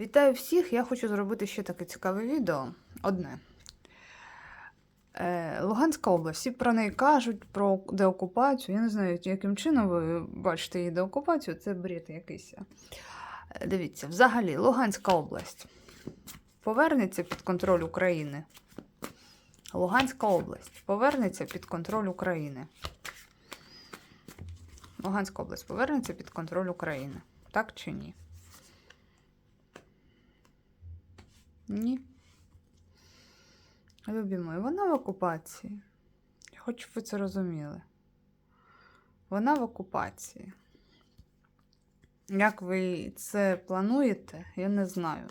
Вітаю всіх! Я хочу зробити ще таке цікаве відео. Одне. Е, Луганська область. Всі про неї кажуть, про деокупацію. Я не знаю, яким чином ви бачите її деокупацію, це бред якийсь. Е, Дивіться, взагалі, Луганська область повернеться під контроль України. Луганська область повернеться під контроль України. Луганська область повернеться під контроль України. Так чи ні? Ні. Любі мої, вона в окупації. Щоб ви це розуміли. Вона в окупації. Як ви це плануєте, я не знаю.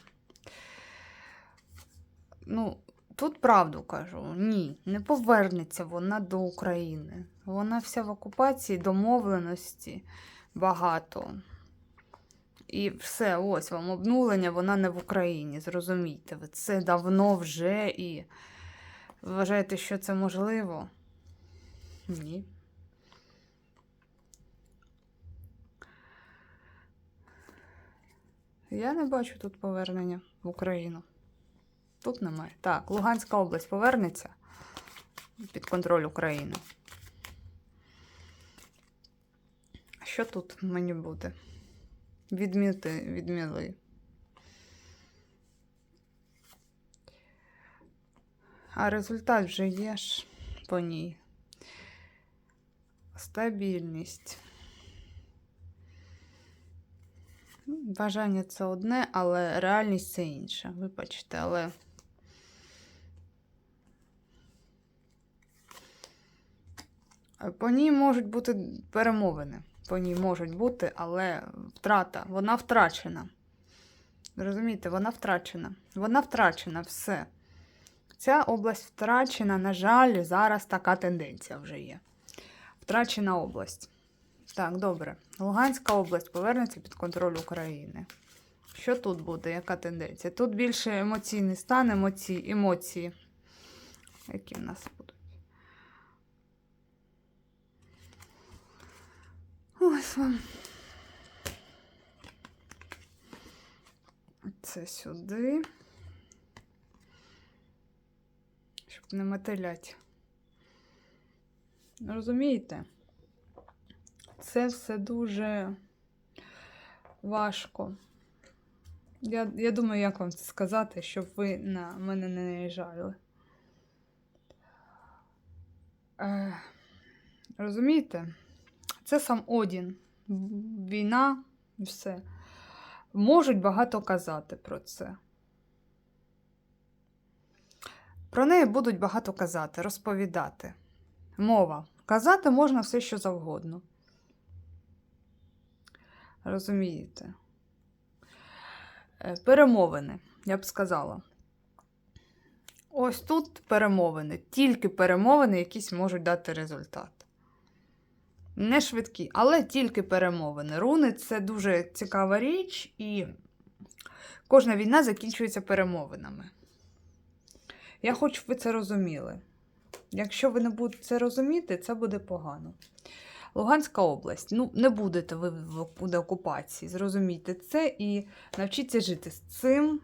Ну, тут правду кажу. Ні, не повернеться вона до України. Вона вся в окупації, домовленості багато. І все, ось вам обнулення, вона не в Україні. Зрозумійте, ви це давно вже і вважаєте, що це можливо? Ні. Я не бачу тут повернення в Україну. Тут немає. Так, Луганська область повернеться під контроль України. Що тут мені буде? Відміти, відміли. А результат вже є ж по ній. Стабільність. Ну, Бажання це одне, але реальність це інше. Вибачте, але. По ній можуть бути перемовини. По ній можуть бути, але втрата, вона втрачена. Розумієте, вона втрачена. Вона втрачена все. Ця область втрачена, на жаль, зараз така тенденція вже є. Втрачена область. Так, добре. Луганська область повернеться під контроль України. Що тут буде? Яка тенденція? Тут більше емоційний стан, емоції, емоції. Які в нас будуть? Ось вам. Це сюди. Щоб не мотилять. Розумієте? Це все дуже важко. Я, я думаю, як вам це сказати, щоб ви на мене не наїжджали. Е, розумієте? Це сам Одін. Війна і все. Можуть багато казати про це. Про неї будуть багато казати, розповідати. Мова. Казати можна все, що завгодно. Розумієте? Е, Перемовини, я б сказала. Ось тут перемовини. Тільки перемовини якісь можуть дати результат. Не швидкі, але тільки перемовини. Руни це дуже цікава річ, і кожна війна закінчується перемовинами. Я хочу, щоб ви це розуміли. Якщо ви не будете це розуміти, це буде погано. Луганська область. Ну, не будете ви в окупації, зрозумійте це і навчіться жити з цим.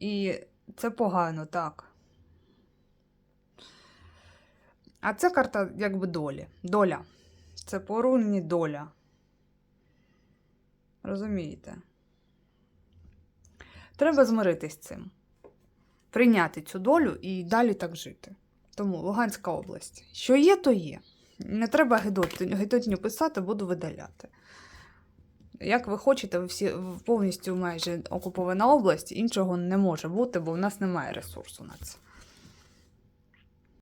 І це погано, так. А це карта якби долі. Доля. Це по руні доля. Розумієте? Треба змиритись з цим. Прийняти цю долю і далі так жити. Тому Луганська область. Що є, то є. Не треба гидотню писати, буду видаляти. Як ви хочете, ви всі повністю майже окупована область, іншого не може бути, бо в нас немає ресурсу на це.